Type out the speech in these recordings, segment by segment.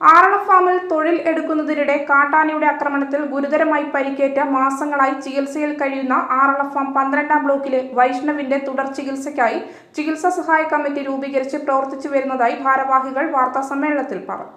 ആറള ഫാമിൽ തൊഴിൽ എടുക്കുന്നതിനിടെ കാട്ടാനയുടെ ആക്രമണത്തിൽ ഗുരുതരമായി പരിക്കേറ്റ മാസങ്ങളായി ചികിത്സയിൽ കഴിയുന്ന ആറള ഫാം പന്ത്രണ്ടാം ബ്ലോക്കിലെ വൈഷ്ണവിന്റെ തുടർ ചികിത്സയ്ക്കായി ചികിത്സാ സഹായ കമ്മിറ്റി രൂപീകരിച്ച് പ്രവർത്തിച്ചു വരുന്നതായി ഭാരവാഹികൾ വാർത്താസമ്മേളനത്തിൽ പറഞ്ഞു.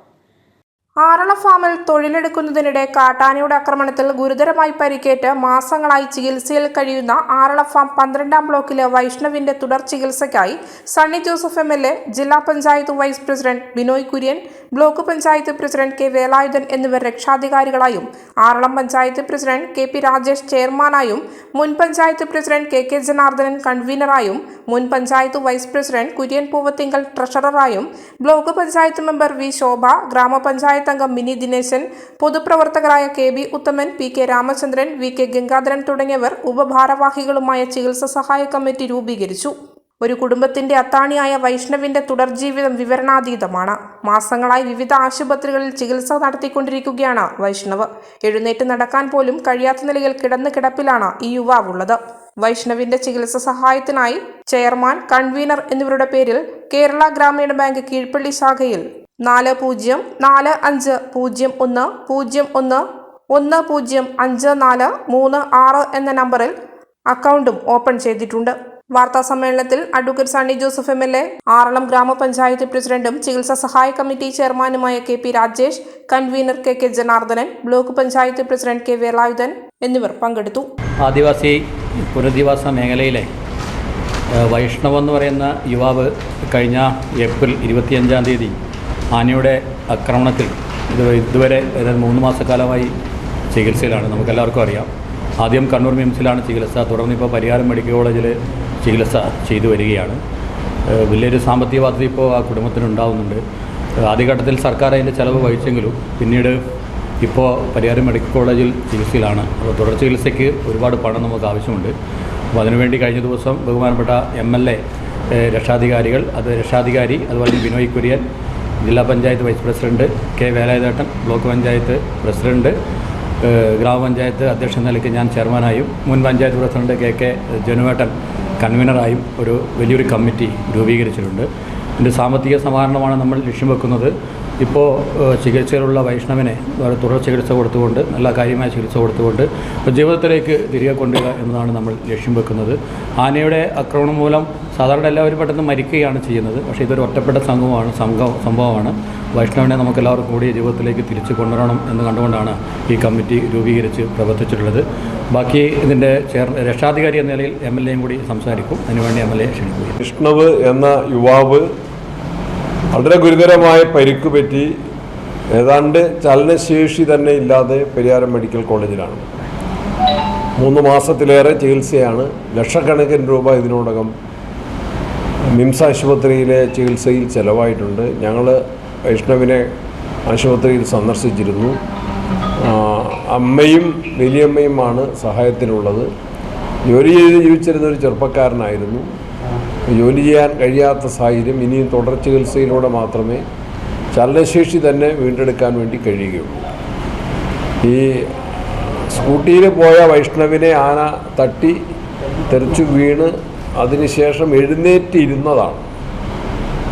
ആറള ഫാമിൽ തൊഴിലെടുക്കുന്നതിനിടെ കാട്ടാനയുടെ ആക്രമണത്തിൽ ഗുരുതരമായി പരിക്കേറ്റ് മാസങ്ങളായി ചികിത്സയിൽ കഴിയുന്ന ആറള ഫാം പന്ത്രണ്ടാം ബ്ലോക്കിലെ വൈഷ്ണവിന്റെ തുടർ ചികിത്സയ്ക്കായി Sunny Joseph M L A ജില്ലാ panchayat vice president Binoy Kurian block panchayat president K Velayudhan എന്നിവർ രക്ഷാധികാരികളായും Aralam panchayat president K P Rajesh ചെയർമാനായും മുൻ panchayat president K K Janardhanan കൺവീനറായും മുൻ panchayat vice president Kurian Poovathinkal ട്രഷററായും block panchayat member V Shobha ഗ്രാമപഞ്ചായത്ത് അംഗം Mini Dineshan പൊതുപ്രവർത്തകരായ K B Uthaman P K Ramachandran V K Gangadharan തുടങ്ങിയവർ ഉപഭാരവാഹികളുമായ ചികിത്സ സഹായ committee രൂപീകരിച്ചു. ഒരു കുടുംബത്തിന്റെ അത്താണിയായ വൈഷ്ണവിന്റെ തുടർജീവിതം വിവരണാതീതമാണ്. മാസങ്ങളായി വിവിധ ആശുപത്രികളിൽ ചികിത്സ നടത്തിക്കൊണ്ടിരിക്കുകയാണ് വൈഷ്ണവ്. എഴുന്നേറ്റ് നടക്കാൻ പോലും കഴിയാത്ത നിലയിൽ കിടന്നു കിടപ്പിലാണ് ഈ യുവാവുള്ളത്. വൈഷ്ണവിന്റെ ചികിത്സ സഹായത്തിനായി ചെയർമാൻ കൺവീനർ എന്നിവരുടെ പേരിൽ കേരള ഗ്രാമീണ ബാങ്ക് കീഴ്പള്ളി ശാഖയിൽ നാല് പൂജ്യം നാല് അഞ്ച് പൂജ്യം ഒന്ന് പൂജ്യം ഒന്ന് ഒന്ന് പൂജ്യം അഞ്ച് നാല് മൂന്ന് ആറ് എന്ന നമ്പറിൽ അക്കൗണ്ടും ഓപ്പൺ ചെയ്തിട്ടുണ്ട്. വാർത്താ സമ്മേളനത്തിൽ advocate Sunny Joseph M L A Aralam ഗ്രാമപഞ്ചായത്ത് പ്രസിഡന്റും ചികിത്സാ സഹായ കമ്മിറ്റി ചെയർമാനുമായ K P Rajesh convener K K Janardhanan block panchayat president K Velayudhan എന്നിവർ പങ്കെടുത്തു. ആദിവാസി പുനരധിവാസ മേഖലയിലെ വൈഷ്ണവ് എന്ന് പറയുന്ന യുവാവ് കഴിഞ്ഞ ഏപ്രിൽ ഇരുപത്തിയഞ്ചാം തീയതി ആനയുടെ ആക്രമണത്തിൽ ഇത് ഇതുവരെ ഏതാണ്ട് മൂന്ന് മാസക്കാലമായി ചികിത്സയിലാണ്. നമുക്കെല്ലാവർക്കും അറിയാം. ആദ്യം കണ്ണൂർ മിംസിലാണ് ചികിത്സ. തുടർന്ന് ഇപ്പോൾ പരിഹാരം മെഡിക്കൽ കോളേജിൽ ചികിത്സ ചെയ്തു വരികയാണ്. വലിയൊരു സാമ്പത്തിക ബാധ്യത ഇപ്പോൾ ആ കുടുംബത്തിനുണ്ടാവുന്നുണ്ട് ആദ്യഘട്ടത്തിൽ സർക്കാർ അതിന്റെ ചിലവ് വഹിച്ചെങ്കിലും പിന്നീട് ഇപ്പോൾ പരിഹാരം മെഡിക്കൽ കോളേജിൽ ചികിത്സയിലാണ്. അപ്പോൾ തുടർ ചികിത്സയ്ക്ക് ഒരുപാട് പണം നമുക്ക് ആവശ്യമുണ്ട്. അപ്പോൾ അതിനുവേണ്ടി കഴിഞ്ഞ ദിവസം ബഹുമാനപ്പെട്ട എം എൽ എ രക്ഷാധികാരികൾ അത് രക്ഷാധികാരി അതുപോലെ ബിനോയ് കുര്യൻ ജില്ലാ പഞ്ചായത്ത് വൈസ് പ്രസിഡന്റ് കെ വേലായുധേട്ടൻ ബ്ലോക്ക് പഞ്ചായത്ത് പ്രസിഡന്റ് ഗ്രാമപഞ്ചായത്ത് അധ്യക്ഷ നിലയ്ക്ക് ഞാൻ ചെയർമാനായും മുൻ പഞ്ചായത്ത് പ്രസിഡന്റ് കെ കെ ജനുവേട്ടൻ കൺവീനറായും ഒരു വലിയൊരു കമ്മിറ്റി രൂപീകരിച്ചിട്ടുണ്ട്. ഇതിന്റെ സാമ്പത്തിക സമാഹരണമാണ് നമ്മൾ ലക്ഷ്യം വെക്കുന്നത്. ഇപ്പോൾ ചികിത്സയിലുള്ള വൈഷ്ണവിനെ തുടർ ചികിത്സ കൊടുത്തുകൊണ്ട് നല്ല കാര്യമായ ചികിത്സ കൊടുത്തുകൊണ്ട് ജീവിതത്തിലേക്ക് തിരികെ കൊണ്ടുവരിക എന്നതാണ് നമ്മൾ ലക്ഷ്യം വെക്കുന്നത്. ആനയുടെ ആക്രമണം മൂലം സാധാരണ എല്ലാവരും പെട്ടെന്ന് മരിക്കുകയാണ് ചെയ്യുന്നത്. പക്ഷേ ഇതൊരു ഒറ്റപ്പെട്ട സംഘമാണ് സംഘം സംഭവമാണ്. വൈഷ്ണവിനെ നമുക്ക് എല്ലാവർക്കും കൂടി ജീവിതത്തിലേക്ക് തിരിച്ചു കൊണ്ടുവരണം എന്ന് കണ്ടുകൊണ്ടാണ് ഈ കമ്മിറ്റി രൂപീകരിച്ച് പ്രവർത്തിച്ചിട്ടുള്ളത്. ബാക്കി ഇതിന്റെ ചെയർ രക്ഷാധികാരി എന്ന നിലയിൽ എം എൽ എയും കൂടി സംസാരിക്കും. അതിനുവേണ്ടി എം എൽ എ ക്ഷണിക്കും വിഷ്ണവ് എന്ന യുവാവ് വളരെ ഗുരുതരമായ പരിക്ക് പറ്റി ഏതാണ്ട് ചലനശേഷി തന്നെ ഇല്ലാതെ പെരിയാരം മെഡിക്കൽ കോളേജിലാണ്. മൂന്ന് മാസത്തിലേറെ ചികിത്സയാണ് ലക്ഷക്കണക്കിന് രൂപ ഇതിനോടകം മിംസ് ആശുപത്രിയിലെ ചികിത്സയിൽ ചിലവായിട്ടുണ്ട്. ഞങ്ങൾ വൈഷ്ണവിനെ ആശുപത്രിയിൽ സന്ദർശിച്ചിരുന്നു. അമ്മയും വലിയമ്മയുമാണ് സഹായത്തിനുള്ളത്. ജോലി ചെയ്ത് ജീവിച്ചിരുന്ന ഒരു ചെറുപ്പക്കാരനായിരുന്നു. ജോലി ചെയ്യാൻ കഴിയാത്ത സാഹചര്യം ഇനിയും തുടർ ചികിത്സയിലൂടെ മാത്രമേ ചലനശേഷി തന്നെ വീണ്ടെടുക്കാൻ വേണ്ടി കഴിയുകയുള്ളൂ. ഈ സ്കൂട്ടിയിൽ പോയ വൈഷ്ണവിനെ ആന തട്ടി തെറിച്ചു വീണ് അതിനുശേഷം എഴുന്നേറ്റിരുന്നതാണ്.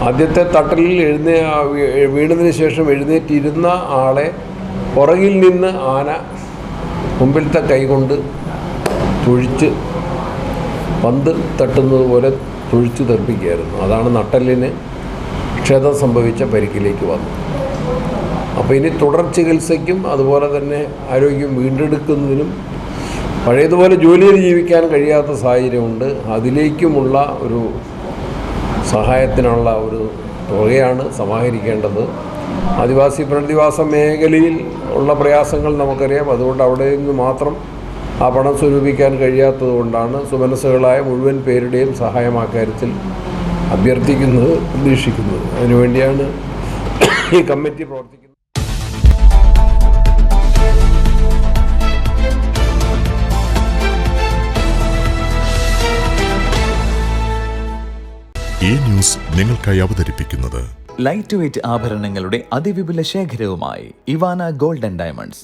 ആദ്യത്തെ തട്ടലിൽ എഴുന്നേ വീണതിന് ശേഷം എഴുന്നേറ്റിരുന്ന ആളെ പുറകിൽ നിന്ന് ആന മുമ്പിലത്തെ കൈകൊണ്ട് തുഴിച്ച് പന്ത് തട്ടുന്നത് പോലെ തുഴിച്ചു തെറിപ്പിക്കുകയായിരുന്നു. അതാണ് നട്ടലിന് ക്ഷതം സംഭവിച്ച പരിക്കിലേക്ക് വന്നത്. അപ്പോൾ ഇനി തുടർ ചികിത്സയ്ക്കും അതുപോലെ തന്നെ ആരോഗ്യം വീണ്ടെടുക്കുന്നതിനും പഴയതുപോലെ ജോലിയിൽ ജീവിക്കാൻ കഴിയാത്ത സാഹചര്യമുണ്ട്. അതിലേക്കുമുള്ള ഒരു സഹായത്തിനുള്ള ഒരു തുകയാണ് സമാഹരിക്കേണ്ടത്. ആദിവാസി പുനരധിവാസ മേഖലയിൽ ഉള്ള പ്രയാസങ്ങൾ നമുക്കറിയാം. അതുകൊണ്ട് അവിടെ നിന്ന് മാത്രം ആ പണം സ്വരൂപിക്കാൻ കഴിയാത്തത് കൊണ്ടാണ് സുമനസ്സുകളായ മുഴുവൻ പേരുടെയും സഹായം ആ കാര്യത്തിൽ അഭ്യർത്ഥിക്കുന്നത് പ്രതീക്ഷിക്കുന്നത്. അതിനുവേണ്ടിയാണ് ഈ കമ്മിറ്റി പ്രവർത്തിക്കുന്നത്. ഈ ന്യൂസ് നിങ്ങൾക്കായി അവതരിപ്പിക്കുന്നത് ലൈറ്റ് വെയിറ്റ് ആഭരണങ്ങളുടെ അതിവിപുല ശേഖരവുമായി ഇവാന ഗോൾഡൻ ഡയമണ്ട്സ്.